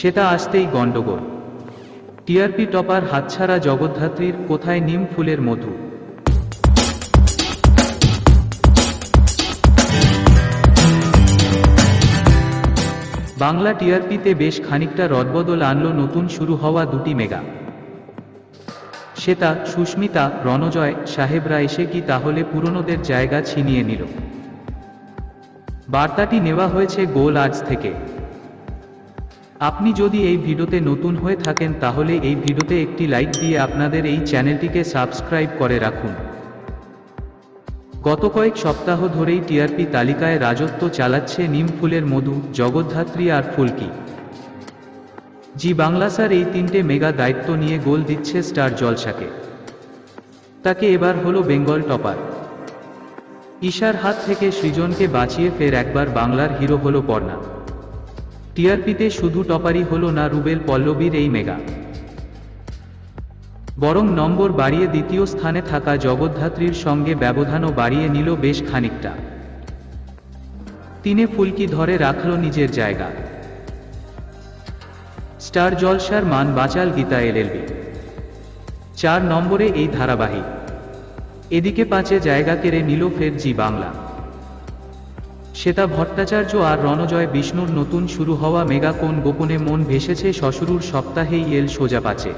সেটা আসতেই গণ্ডগোল। টিআরপি টপার হাতছাড়া জগদ্ধাত্রীর কোথায় নিম ফুলের মধু? বাংলা টিআরপিতে বেশ খানিকটা রদবদল আনলো নতুন শুরু হওয়া দুটি মেগা। শ্বেতা সুস্মিতা, রণজয়, সাহেবরা এসে কি তাহলে পুরনোদের জায়গা ছিনিয়ে নিল? বার্তাটি নেওয়া হয়েছে গোল আর্টস থেকে। আপনি যদি এই ভিডিওতে নতুন হয়ে থাকেন তাহলে এই ভিডিওতে একটি লাইক দিয়ে আপনাদের এই চ্যানেলটিকে সাবস্ক্রাইব করে রাখুন। গত কয়েক সপ্তাহ ধরেই টিআরপি তালিকায় রাজত্ব চালাচ্ছে নিম ফুলের মধু, জগদ্ধাত্রী আর ফুলকি। জি বাংলা স্যার এই তিনটে মেগা দায়িত্ব নিয়ে গোল দিচ্ছে স্টার জলসাকে। তাকে এবার হলো বেঙ্গল টপার। ঈশার হাত থেকে সৃজনকে বাঁচিয়ে ফের একবার বাংলার হিরো হলো পর্ণা। টিআরপিতে শুধু টপারই হলো না রুবেল পল্লবীর এই মেগা। বরং নম্বর বাড়িয়ে দ্বিতীয় স্থানে থাকা জগদ্ধাত্রীর সঙ্গে ব্যবধানও বাড়িয়ে নিল বেশ খানিকটা। তিনে ফুলকি ধরে রাখল নিজের জায়গা। স্টার জলসার মান বাঁচাল গীতা এলএলবি চার নম্বরে এই ধারাবাহিক। এদিকে পাঁচে জায়গা কেড়ে নিল ফের জি বাংলা। শ্বেতা ভট্টাচার্য আর রণজয় বিষ্ণুর নতুন শুরু হওয়া মেগা কোন গোপনে মন ভেসেছে শ্বশুরুর সপ্তাহেই এল সোজা পাচে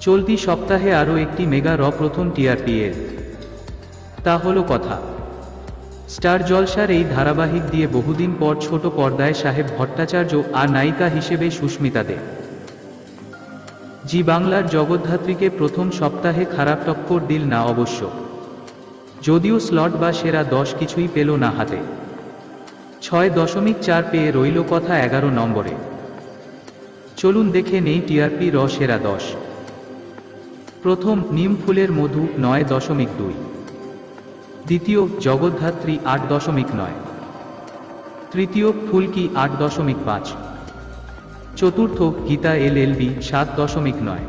চলতি সপ্তাহে আরও একটি মেগা র প্রথম টিআরপি এর তা হলো কথা। স্টার জলসার এই ধারাবাহিক দিয়ে বহুদিন পর ছোট পর্দায় সাহেব ভট্টাচার্য আর নায়িকা হিসেবে সুস্মিতা দে। জি বাংলার জগদ্ধাত্রীকে প্রথম সপ্তাহে খারাপ টক্কর দিল না অবশ্য। যদিও স্লট বা সেরা দশ কিছুই পেল না হাতে। ছয় দশমিক চার পেয়ে রইল কথা এগারো নম্বরে। চলুন দেখে নেই টিআরপি র সেরা দশ। প্রথম নিম ফুলের মধু নয় দশমিক দুই। দ্বিতীয় জগদ্ধাত্রী আট দশমিক নয়। তৃতীয় ফুলকি আট দশমিক পাঁচ। চতুর্থ গীতা এল এল বি সাত দশমিক নয়।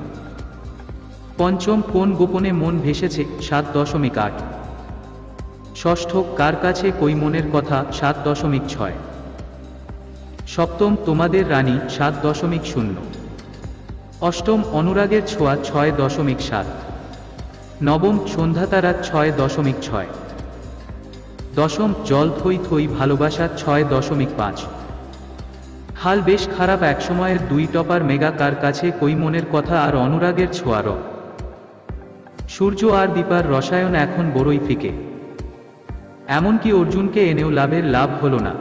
পঞ্চম কোন গোপনে মন ভেসেছে সাত দশমিক আট। ষষ্ঠ, কার কাছে কই মনের কথা, সাত দশমিক ছয়। সপ্তম, তোমাদের রানী, সাত দশমিক শূন্য। অষ্টম, অনুরাগের ছোঁয়া, ছয় দশমিক সাত। নবম সন্ধ্যাতারা ছয় দশমিক ছয়। দশম, জল থই থই ভালোবাসা, ছয় দশমিক পাঁচ। হাল বেশ খারাপ একসময়ের দুই টপার মেগা কার কাছে কই মনের কথা আর অনুরাগের ছোঁয়ারও। সূর্য আর দীপার রসায়ন এখন বড়ই ফিকে। এমনকি অর্জুনকে এনেও লাভের লাভ হলো না।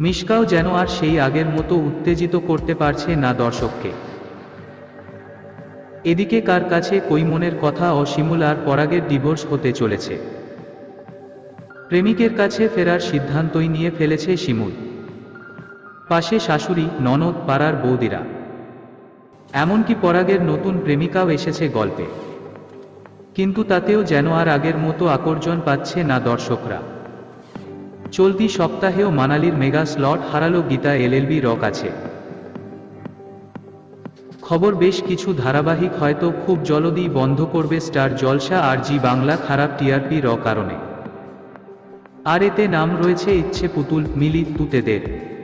মিশকাও যেন আর সেই আগের মতো উত্তেজিত করতে পারছে না দর্শককে। এদিকে কার কাছে কৈমনের কথা ও শিমুল আর পরাগের ডিভোর্স হতে চলেছে। প্রেমিকের কাছে ফেরার সিদ্ধান্তই নিয়ে ফেলেছে শিমুল। পাশে শাশুড়ি, ননদ, পাড়ার বৌদিরা। এমনকি পরাগের নতুন প্রেমিকাও এসেছে গল্পে। কিন্তু তাতেও যেন আর আগের মতো আকর্ষণ পাচ্ছে না দর্শকরা। চলতি সপ্তাহেও মানালির মেগা স্লট হারালো গীতা এলএলবি রক আছে। খবর বেশ কিছু ধারাবাহিক হয়তো খুব জলদি বন্ধ করবে স্টার জলসা আর জি বাংলা খারাপ টিআরপি র কারণে। আর এতে নাম রয়েছে ইচ্ছে পুতুল মিলি তুতেদের।